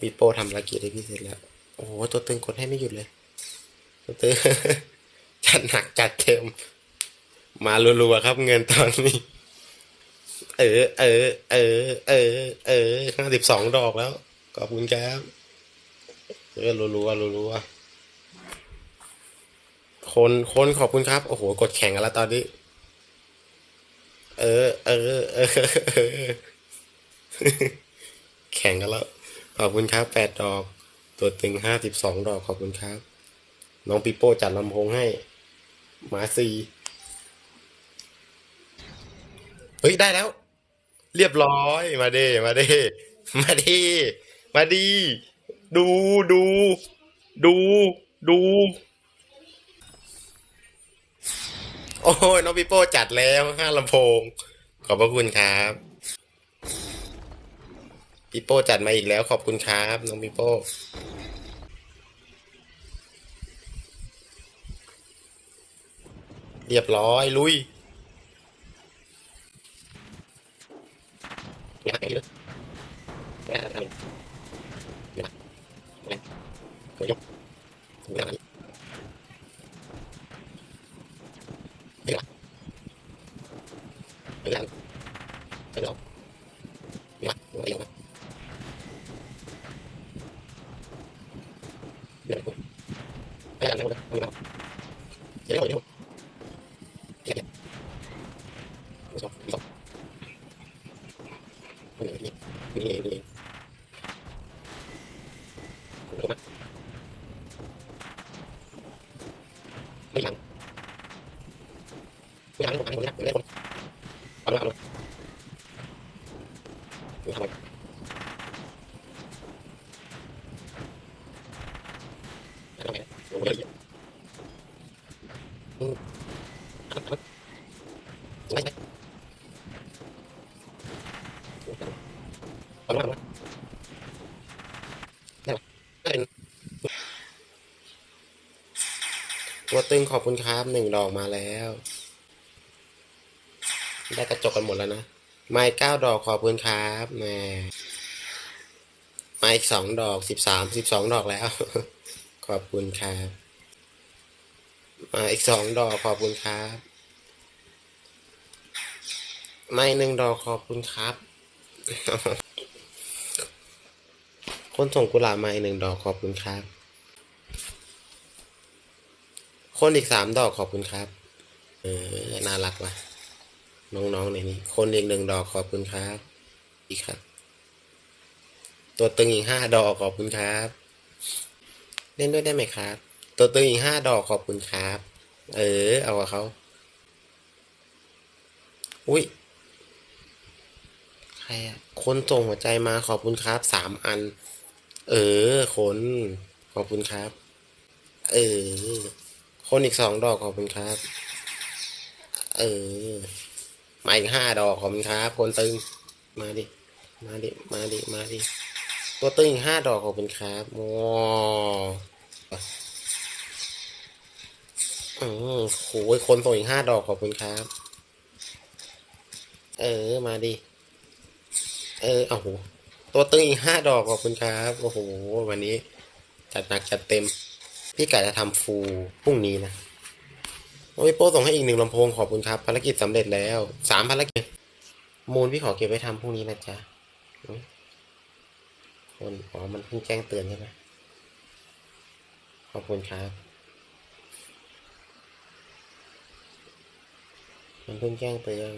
ปีโป้ทำภารกิจให้พี่เสร็จแล้ว โอ้โห ตัวตึงกดให้ไม่หยุดเลย ตัวตึงจัดหนักจัดเต็ม มารัวๆครับเงินตอนนี้ เออ เออ เออ เออ เออห้าสิบสองดอกแล้ว ขอบคุณครับเออรัวๆรัวๆคนคนขอบคุณครับ โอ้โห กดแข่งกันแล้วตอนนี้ เออ เออ เออ แข่งกันแล้ว ขอบคุณครับแปดดอก ตัวตึงห้าสิบสองดอกขอบคุณครับ น้องปิโป้จัดลำโพงให้ หมาซีเฮ้ย ได้แล้ว เรียบร้อยมาเด้มาเด้มาดีมาดี ดูดู ดูดู โอ้ยน้องปิโป้จัดแล้วห้าลำโพง ขอบพระคุณครับ ปิโป้จัดมาอีกแล้วขอบคุณครับน้องปิโป้เรียบร้อยลุยไม่ยังไม่ยังไม่ยังไม่ยังไม่ยังเอาเลยเอาเลย cái này là mười năm vậy rồi đúng không cái này mười sáu mười sáu mười bảy mười bảy mười bảy cũng không mắt mấy lần mấy lần một lần một lần một lần một lần một lần một lần ตัวตึงขอบคุณครับหนึ่งดอกมาแล้ว ได้กระจกกันหมดแล้วนะ ไม้เก้าดอกขอบคุณครับแหมไม้อีกสองดอกสิบสามสิบสองดอกแล้ว ขอบคุณครับ มาอีกสองดอกขอบคุณครับไม้หนึ่งดอกขอบคุณครับ คนส่งกุหลาบมาอีกหนึ่งดอกขอบคุณครับ คนอีกสามดอกขอบคุณครับ เออ น่ารักว่ะ น้องๆในนี้ คนอีกหนึ่งดอกขอบคุณครับ อีกครับ ตัวตึงอีกห้าดอกขอบคุณครับ เล่นด้วยได้ไหมครับ ตัวตึงอีกห้าดอกขอบคุณครับ เออ เอากับเขาอุ้ยใครอะคนส่งหัวใจมาขอบคุณครับสามอัน เออ คนขอบคุณครับ เออ คนอีกสองดอกขอบคุณครับ เออ มาอีกห้าดอกขอบคุณครับ คนตึง มาดิ มาดิ มาดิ มาดิ ตัวตึงอีกห้าดอกขอบคุณครับว้า อืมโหยคนส่งอีกห้าดอกขอบคุณครับ เออ มาดิ เออเอาโห ตัวตึงอีกห้าดอกขอบคุณครับ โอ้โห วันนี้ จัดหนักจัดเต็ม พี่ไก่จะทำฟูลพรุ่งนี้นะ โอ้ยโป้ส่งให้อีกหนึ่งลำโพงขอบคุณครับ ภารกิจสำเร็จแล้ว สามภารกิจ มูลพี่ขอเก็บไว้ทำพรุ่งนี้นะจ๊ะคนอ๋อ มันเพิ่งแจ้งเตือนใช่ไหมขอบคุณครับ มันเพิ่งแจ้งเตือน